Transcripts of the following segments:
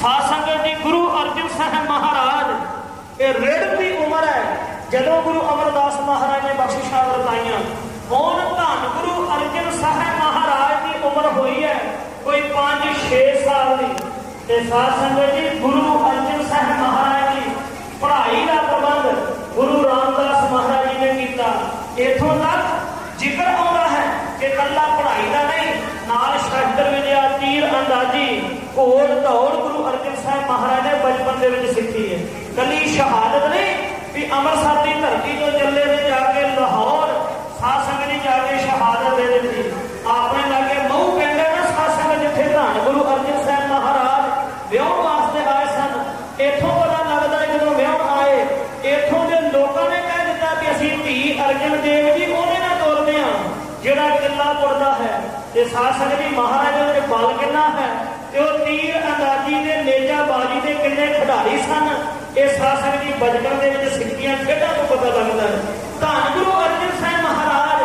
ਸਾਧ ਸੰਗਤ ਜੀ ਗੁਰੂ ਅਰਜਨ ਸਾਹਿਬ ਮਹਾਰਾਜ, ਇਹ ਰੇੜ ਦੀ ਉਮਰ ਹੈ। ਜਦੋਂ ਗੁਰੂ ਅਮਰਦਾਸ ਮਹਾਰਾਜ ਨੇ ਬਖਸ਼ਿਸ਼ਾਂ ਵਰਤਾਈਆਂ ਹੁਣ ਧੰਨ ਗੁਰੂ ਅਰਜਨ ਸਾਹਿਬ ਮਹਾਰਾਜ ਦੀ ਉਮਰ ਹੋਈ ਹੈ? ਕੋਈ 5-6 ਸਾਲ ਦੀ। ਤੇ ਸਾਧ ਸੰਗਤ ਜੀ ਗੁਰੂ ਅਰਜਨ ਸਾਹਿਬ ਮਹਾਰਾਜ ਜੀ, ਪੜ੍ਹਾਈ ਦਾ ਪ੍ਰਬੰਧ ਗੁਰੂ ਰਾਮਦਾਸ ਮਹਾਰਾਜ ਜੀ ਨੇ ਕੀਤਾ। ਇਥੋਂ ਤੱਕ ਜ਼ਿਕਰ ਆਉਂਦਾ ਹੈ ਕਿ ਕੱਲਾ ਪੜ੍ਹਾਈ ਦਾ ਨਹੀਂ, ਨਾਲ ਸ਼ਸਤਰ ਘੋੜ ਦੌੜ ਗੁਰੂ ਅਰਜਨ ਸਾਹਿਬ ਮਹਾਰਾਜ ਨੇ ਬਚਪਨ ਦੇ ਵਿੱਚ ਸਿੱਖੀ ਹੈ। ਕੱਲੀ ਸ਼ਹਾਦਤ ਨਹੀਂ ਵੀ ਅੰਮ੍ਰਿਤਸਰ ਦੀ ਧਰਤੀ ਤੋਂ ਚੱਲੇ ਨੇ ਜਾ ਕੇ ਲਾਹੌਰ ਸਾਧ ਸੰਗਤ ਨੇ ਜਾ ਕੇ ਸ਼ਹਾਦਤ ਦੇ ਦਿੱਤੀ। ਆਪਣੇ ਲਾਗੇ ਮਊ ਪਿੰਡ ਹੈ ਨਾ ਸਾਧ ਸੰਗਤ ਜਿੱਥੇ ਧੰਨ ਗੁਰੂ ਅਰਜਨ ਸਾਹਿਬ ਮਹਾਰਾਜ ਵਿਆਹ ਵਾਸਤੇ ਆਏ ਸਨ, ਇੱਥੋਂ ਪਤਾ ਲੱਗਦਾ ਜਦੋਂ ਵਿਆਹ ਆਏ, ਇੱਥੋਂ ਦੇ ਲੋਕਾਂ ਨੇ ਕਹਿ ਦਿੱਤਾ ਕਿ ਅਸੀਂ ਧੀ ਅਰਜਨ ਦੇਵ ਜੀ, ਉਹਦੇ ਨਾਲ ਤੋਰਦੇ ਹਾਂ। ਜਿਹੜਾ ਕਿੱਲਾ ਪੁੱਟਦਾ ਹੈ, ਤੇ ਸਾਧ ਸੰਗਤ ਜੀ ਮਹਾਰਾਜ ਦੇ ਬਲ ਕਿੰਨਾ ਹੈ? ਤੇ ਉਹ ਤੀਰ ਅੰਦਾਜ਼ੀ ਦੇ ਨੇਜਾ ਬਾਜੀ ਦੇ ਕਿੰਨੇ ਖਿਡਾਰੀ ਸਨ, ਇਹ ਸਾਧ ਸੰਗਤ ਬਚਪਨ ਦੇ ਵਿੱਚ ਸਿੱਖੀਆਂ ਖੇਡਾਂ ਤੋਂ ਪਤਾ ਲੱਗਦਾ ਹੈ। ਧੰਨ ਗੁਰੂ ਅਰਜਨ ਸਾਹਿਬ ਮਹਾਰਾਜ,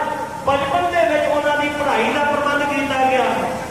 ਬਚਪਨ ਦੇ ਵਿੱਚ ਉਹਨਾਂ ਦੀ ਪੜ੍ਹਾਈ ਦਾ ਪ੍ਰਬੰਧ ਕੀਤਾ ਗਿਆ।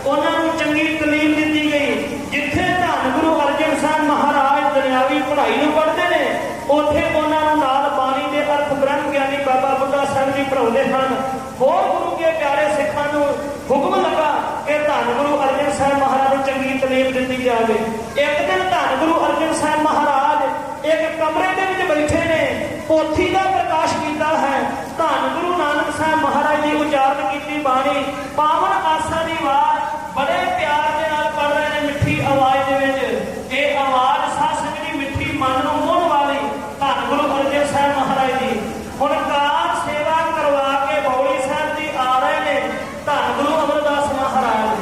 ਉਹਨਾਂ ਨੂੰ ਚੰਗੀ ਤਾਲੀਮ ਦਿੱਤੀ ਗਈ। ਜਿੱਥੇ ਧੰਨ ਗੁਰੂ ਅਰਜਨ ਸਾਹਿਬ ਮਹਾਰਾਜ ਦੁਨਿਆਵੀ ਪੜ੍ਹਾਈ ਨੂੰ ਪੜ੍ਹਦੇ ਨੇ, ਉੱਥੇ ਉਹਨਾਂ ਨੂੰ ਨਾਲ ਬਾਣੀ ਦੇ ਅਰਥ ਬ੍ਰਹਮ ਗਿਆਨੀ ਬਾਬਾ ਬੁੱਢਾ ਸਾਹਿਬ ਜੀ ਪੜ੍ਹਾਉਂਦੇ ਹਨ। ਹੋਰ ਗੁਰੂ ਕੇ ਪਿਆਰੇ ਸਿੱਖਾਂ ਨੂੰ ਹੁਕਮ ਲੱਗਾ ਕਿ ਧੰਨ ਗੁਰੂ ਅਰਜਨ ਸਾਹਿਬ ਮਹਾਰਾਜ ਨੂੰ ਚੰਗੀ ਤਲੀਮ ਦਿੱਤੀ ਜਾਵੇ। ਇੱਕ ਦਿਨ ਧੰਨ ਗੁਰੂ ਅਰਜਨ ਸਾਹਿਬ ਮਹਾਰਾਜ ਇੱਕ ਕਮਰੇ ਦੇ ਵਿੱਚ ਬੈਠੇ ਨੇ, ਪੋਥੀ ਦਾ ਪ੍ਰਕਾਸ਼ ਕੀਤਾ ਹੈ। ਧੰਨ ਗੁਰੂ ਨਾਨਕ ਸਾਹਿਬ ਮਹਾਰਾਜ ਦੀ ਉਚਾਰਨ ਕੀਤੀ ਬਾਣੀ, ਪਾਵਨ ਆਸਾ ਦੀ ਆਵਾਜ਼, ਬੜੇ ਪਿਆਰ ਦੇ ਨਾਲ ਪੜ ਰਹੇ ਨੇ, ਮਿੱਠੀ ਆਵਾਜ਼ ਦੇ ਵਿੱਚ ਇਹ ਆਵਾਜ਼ ਸਾਧ ਸੰਗਤ ਦੀ ਮਿੱਠੀ ਮਨ ਨੂੰ ਮੋਹਣ ਵਾਲੀ ਧੰਨ ਗੁਰੂ ਅਰਜਨ ਸਾਹਿਬ ਮਹਾਰਾਜ ਦੀ ਹੁਣ ਕਾਰ ਸੇਵਾ ਕਰਵਾ ਕੇ ਬੌਲੀ ਸਾਹਿਬ ਜੀ ਆ ਰਹੇ ਨੇ ਧੰਨ ਗੁਰੂ ਅਮਰਦਾਸ ਮਹਾਰਾਜ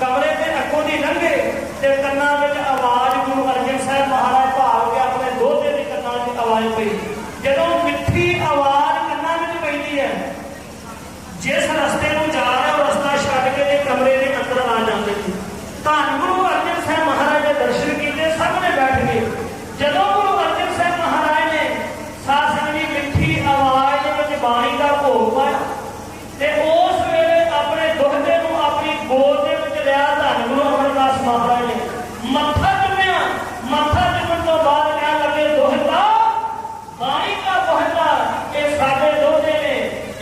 ਕਮਰੇ ਦੇ ਅੱਗੋਂ ਦੀ ਲੰਘੇ ਤੇ ਕੰਨਾਂ ਵਿੱਚ ਆਵਾਜ਼ ਗੁਰੂ ਅਰਜਨ ਸਾਹਿਬ ਮਹਾਰਾਜ ਭਾਵ ਕੇ ਆਪਣੇ ਦੋਹਤੇ ਦੇ ਕੰਨਾਂ 'ਚ ਆਵਾਜ਼ ਪਈ ਜਦੋਂ ਮਿੱਠੀ ਆਵਾਜ਼ ਕੰਨਾਂ ਵਿੱਚ ਪੈਂਦੀ ਹੈ ਜਿਸ ਰਸਤੇ ਨੂੰ ਜਾ ਰਿਹਾ ਉਹ ਰਸਤਾ ਛੱਡ ਕੇ ਤੇ ਕਮਰੇ ਦੇ ਅੰਦਰ ਆ ਜਾਂਦੇ ਨੇ ਧੰਨ ਗੁਰੂ ਅਰਜਨ ਸਾਹਿਬ ਮਹਾਰਾਜ ਦੇ ਦਰਸ਼ਨ ਕੀਤੇ ਸਾਹਮਣੇ ਬੈਠ ਗਏ ਜਦੋਂ ਗੁਰੂ ਅਰਜਨ ਸਾਹਿਬ ਮਹਾਰਾਜ ਨੇ ਸਾਧ ਸੰਗਤ ਦੀ ਮਿੱਠੀ ਆਵਾਜ਼ ਦੇ ਵਿੱਚ ਬਾਣੀ ਦਾ ਭੋਗ ਪਾਇਆ ਤੇ ਉਸ ਵੇਲੇ ਆਪਣੇ ਦੁੱਖਦੇ ਨੂੰ ਆਪਣੀ ਗੋਦ ਦੇ ਵਿੱਚ ਲਿਆ ਧੰਨ ਗੁਰੂ ਅਮਰਦਾਸ ਮਹਾਰਾਜ ਨੇ ਮੱਥਾ ਚੁੰਮਿਆ ਮੱਥਾ ਚੁੰਮਣ ਤੋਂ ਬਾਅਦ ਕਹਿਣ ਲੱਗੇ ਦੁਹਤਾ ਬਾਣੀ ਦਾ ਦੁਹਤਾ ਇਹ ਸਾਡੇ ਦੋਹਤੇ ਨੇ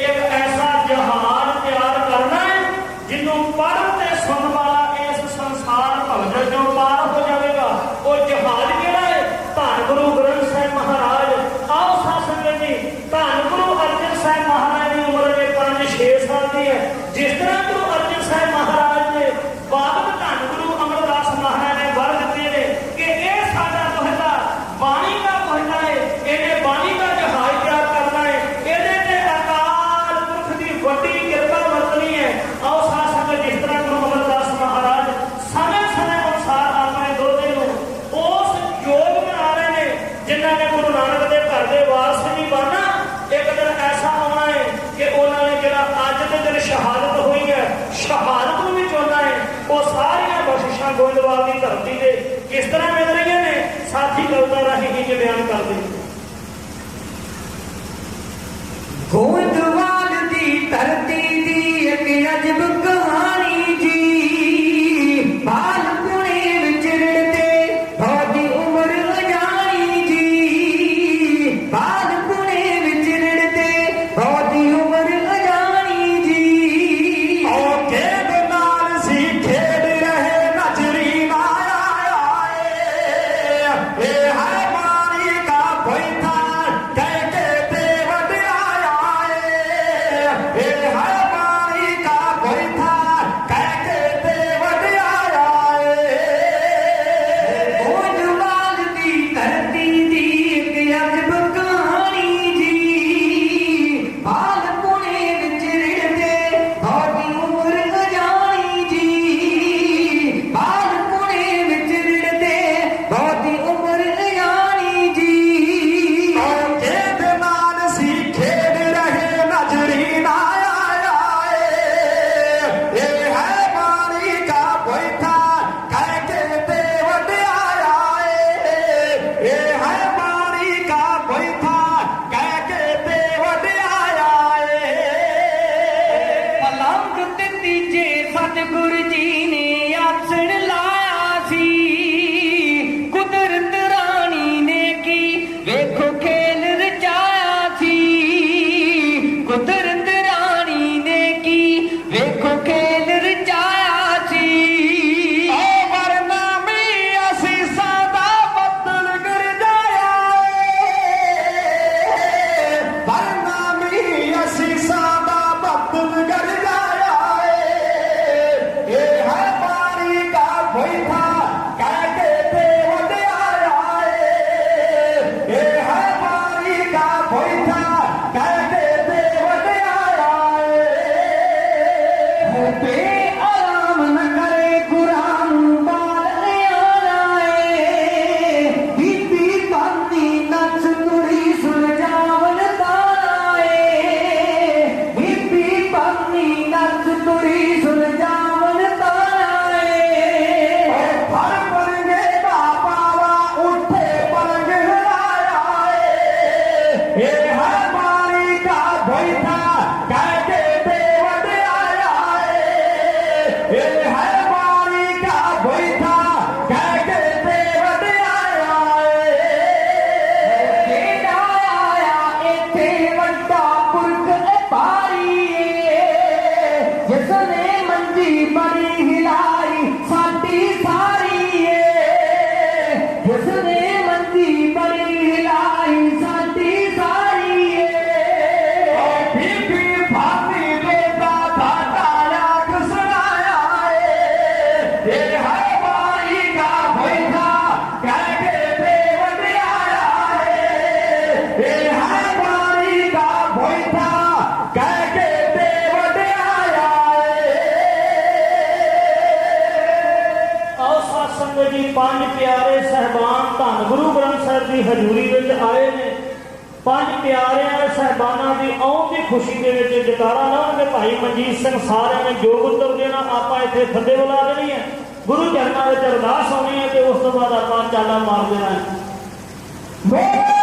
ਇੱਕ ਐਸਾ ਜਹਾਨ ਤਿਆਰ ਕਰਨਾ ਹੈ ਜਿਹਨੂੰ ਪੜ੍ਹਨ ਤੇ ਸੁਣਨ ਵਾਲਾ ਇਸ ਸੰਸਾਰ ਭਵਜਲ ਚੋਂ ਪਾਰ ਹੋ ਜਾਵੇਗਾ ਉਹ ਜਹਾਨ ਕਿਹੜਾ ਹੈ ਧੰਨ ਗੁਰੂ ਗ੍ਰੰਥ ਸਾਹਿਬ ਮਹਾਰਾਜ ਆਓ ਸਾਧ ਸੰਗਤ ਜੀ ਧੰਨ ਗੁਰੂ ਅਰਜਨ ਸਾਹਿਬ ਮਹਾਰਾਜ ਦੀ ਉਮਰ ਦੇ 5-6 ਸਾਲ ਦੀ ਹੈ ਜਿਸ ਤਰ੍ਹਾਂ ਗੁਰੂ ਅਰਜਨ ਸਾਹਿਬ ਮਹਾਰਾਜ ਨੇ ਬਾਬਤ ਧੰਨ ਗੁਰੂ ਅਮਰਦਾਸ ਮਹਾਰਾਜ ਨੇ ਵਰ ਦਿੱਤੇ ਨੇ ਕਿ ਇਹ ਸਾਡਾ ਦੁਹਤਾ ਬਾਣੀ ਦਾ ਦੁਹਤਾ ਹੈ ਇਹਨੇ ਬਾਣੀ ਦਾ ਜਹਾਜ਼ ਤਿਆਰ ਕਰਨਾ ਹੈ ਇਹਦੇ ਤੇ ਅਕਾਲ ਪੁਰਖ ਦੀ ਵੱਡੀ ਕਿਰਪਾ ਵਰਤਣੀ ਹੈ ਆਓ ਸਾਧ ਸੰਗਤ ਜਿਸ ਤਰ੍ਹਾਂ ਗੁਰੂ ਅਮਰਦਾਸ ਮਹਾਰਾਜ ਸਮੇਂ ਸਮੇਂ ਅਨੁਸਾਰ ਆਪਣੇ ਦੋਤੇ ਨੂੰ ਉਸ ਯੋਗ ਬਣਾ ਰਹੇ ਨੇ ਜਿਨ੍ਹਾਂ ਨੇ ਗੁਰੂ ਨਾਨਕ ਦੇ ਘਰ ਦੇ ਵਾਰਸ ਨਹੀਂ ਬਣਨਾ ਇੱਕ ਦਿਨ ਐਸਾ ਆਉਣਾ ਹੈ ਕਿ ਉਹਨਾਂ ਨੇ ਜਿਹੜਾ ਅੱਜ ਦੇ ਦਿਨ ਸ਼ਹਾਦਤ ਹੋਈ ਹੈ ਸ਼ਹਾਦਤ ਨੂੰ ਵੀ ਚਾਹੁੰਦਾ ਹੈ ਉਹ ਸਾਰੀਆਂ ਬਖਸ਼ਿਸ਼ਾਂ ਗੋਇੰਦਵਾਲ ਦੀ ਧਰਤੀ ਤੇ ਕਿਸ ਤਰ੍ਹਾਂ ਮਿਲ ਰਹੀਆਂ ਨੇ ਸਾਥੀ ਕਵਿਤਾ ਰਾਹੀਂ ਇੰਜ ਬਿਆਨ ਕਰਦੇ ਨੇ ਤੀਜੇ ਜੀ ਨੇ ਆਸਣ ਲਾਇਆ ਸੀ। ਕੁਦਰਤ ਰਾਣੀ ਨੇ ਕੀ ਵੇਖੋ ਖੇਲ ਰਚਾਇਆ ਸੀ। ਕੁਦਰਤ ਰਾਣੀ ਨੇ ਕੀ ਵੇਖੋ ਖੇਲ ਗੁਰੂ ਗ੍ਰੰਥ ਸਾਹਿਬ ਦੀ ਹਜ਼ੂਰੀ ਵਿੱਚ ਆਏ ਨੇ। ਪੰਜ ਪਿਆਰਿਆਂ ਸਹਿਬਾਨਾਂ ਦੀ ਆਉਣ ਦੀ ਖੁਸ਼ੀ ਦੇ ਵਿੱਚ ਜਕਾਰਾ ਲਾਉਣਗੇ ਭਾਈ ਮਨਜੀਤ ਸਿੰਘ ਸਾਰਿਆਂ ਨੇ ਜੋਗ ਉਤਰ ਦੇਣਾ, ਆਪਾਂ ਇੱਥੇ ਫੱਦੇ ਬੁਲਾ ਦੇਣੀ ਹੈ ਗੁਰੂ ਚਰਨਾਂ ਵਿੱਚ ਅਰਦਾਸ ਹੋਣੀ ਹੈ ਤੇ ਉਸ ਤੋਂ ਬਾਅਦ ਆਪਾਂ ਚਾਲਾ ਮਾਰ ਦੇਣਾ। ਹੈ